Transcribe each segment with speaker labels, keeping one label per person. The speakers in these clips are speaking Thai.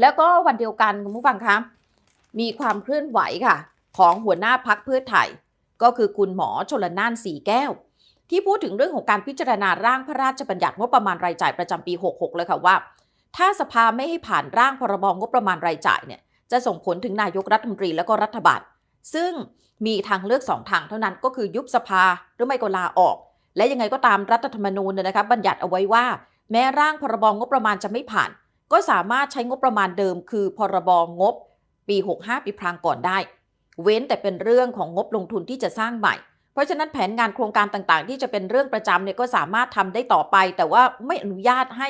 Speaker 1: แล้วก็วันเดียวกันคุณผู้ฟังคะมีความเคลื่อนไหวค่ะ ของหัวหน้าพักเพื่อไทย ก็คือคุณหมอชลน่านสีแก้ว ที่พูดถึงเรื่องของการพิจารณาร่างพระราชบัญญัติงบประมาณรายจ่ายประจำปี 66 เลยค่ะว่า ถ้าสภาไม่ให้ผ่านร่างพรบงบประมาณรายจ่ายเนี่ยจะส่งผลถึงนายกรัฐมนตรีและก็รัฐบาล ซึ่งมีทางเลือกสองทางเท่านั้นก็คือยุบสภาหรือไม่ก็ลาออก และยังไงก็ตามรัฐธรรมนูญเนี่ยนะคะบัญญัติเอาไว้ว่า แม้ร่างพรบงบประมาณจะไม่ผ่าน ก็สามารถใช้งบประมาณเดิม คือพรบงบ ปี 65 ปีพรางก่อนได้ เว้นแต่เป็นเรื่องของงบลงทุนที่จะสร้างใหม่ เพราะฉะนั้นแผนงานโครงการต่างๆ ที่จะเป็นเรื่องประจำเนี่ยก็สามารถทำได้ต่อไป แต่ว่าไม่อนุญาตให้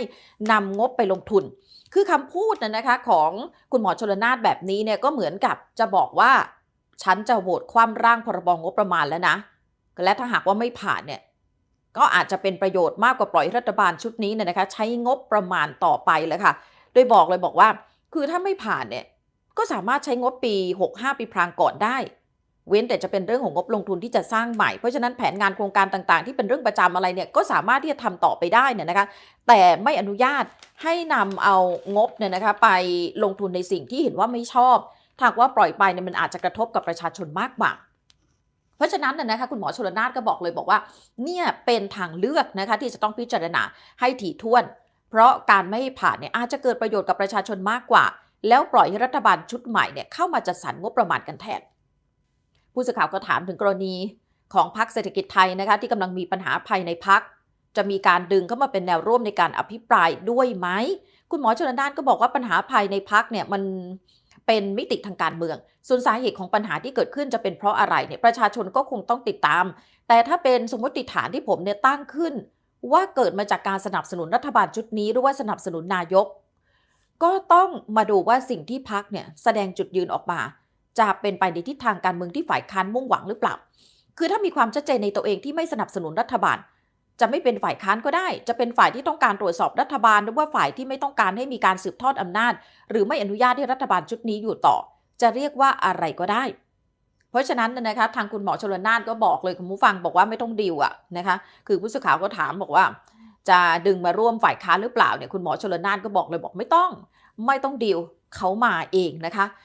Speaker 1: นำงบไปลงทุน คือคำพูดนะนะคะของคุณหมอชลนานแบบนี้เนี่ยก็เหมือนกับจะบอกว่า ฉันจะโหวตคว่ำร่างพรบงบประมาณแล้วนะและถ้าหากว่าไม่ผ่านเนี่ย ก็อาจจะเป็นประโยชน์มากกว่าปล่อยรัฐบาลชุดนี้เนี่ยนะคะ ใช้งบประมาณต่อไปเลยค่ะ โดยบอกเลยบอกว่า คือถ้าไม่ผ่านเนี่ยก็สามารถใช้งบปี 65 ปีพรางก่อนได้ เว้นแต่จะเป็นเรื่องของงบลงทุนที่จะสร้างใหม่ เพราะฉะนั้นแผนงานโครงการต่างๆ ที่เป็นเรื่องประจำอะไรเนี่ยก็สามารถที่จะทำต่อไปได้เนี่ยนะคะ แต่ไม่อนุญาตให้นำเอางบเนี่ยนะคะไปลงทุนในสิ่งที่เห็นว่าไม่ชอบถ้าหากว่าปล่อยไปเนี่ยมันอาจจะกระทบกับประชาชนมากกว่า เพราะฉะนั้นนะคะคุณหมอชลนานก็บอกเลยบอกว่า เนี่ยเป็นทางเลือกนะคะที่จะต้องพิจารณาให้ถี่ถ้วน เพราะการไม่ผ่านเนี่ยอาจจะเกิดประโยชน์กับประชาชนมากกว่า แล้วปล่อยให้รัฐบาลชุดใหม่เนี่ยเข้ามาจัดสรรงบประมาณกันแทนผู้สื่อข่าวก็ถามถึงกรณีของพรรคเศรษฐกิจไทยนะคะที่กำลังมีปัญหาภายในพรรคจะมีการดึงเข้ามาเป็นแนวร่วมในการอภิปรายด้วยไหม คุณหมอชลนานก็บอกว่าปัญหาภายในพรรคเนี่ยมัน เป็นมิติทางการเมือง ส่วนสาเหตุของปัญหาที่เกิดขึ้นจะเป็นเพราะอะไรเนี่ยประชาชนก็คงต้องติดตาม แต่ถ้าเป็นสมมติฐานที่ผมเนี่ยตั้งขึ้น ว่าเกิดมาจากการสนับสนุนรัฐบาลชุดนี้หรือว่าสนับสนุนนายก ก็ต้องมาดูว่าสิ่งที่พักเนี่ยแสดงจุดยืนออกมา จะเป็นไปในทิศทางการเมืองที่ฝ่ายค้านมุ่งหวังหรือเปล่า คือถ้ามีความชัดเจนในตัวเองที่ไม่สนับสนุนรัฐบาล จะไม่เป็นฝ่ายค้านก็ได้ จะเป็นฝ่ายที่ต้องการตรวจสอบรัฐบาล หรือว่าฝ่ายที่ไม่ต้องการให้มีการสืบทอดอำนาจ หรือไม่อนุญาตให้รัฐบาลชุดนี้อยู่ต่อ จะเรียกว่าอะไรก็ได้ เพราะฉะนั้นนะนะคะทางคุณหมอชลนานก็บอกเลยคุณผู้ฟังบอกว่าไม่ต้องดีลอะนะคะ คือผู้สื่อข่าวก็ถามบอกว่า จะดึงมาร่วมฝ่ายค้านหรือเปล่าเนี่ยคุณหมอชลนานก็บอกเลยบอกไม่ต้อง ไม่ต้องดีลเขามาเองนะคะ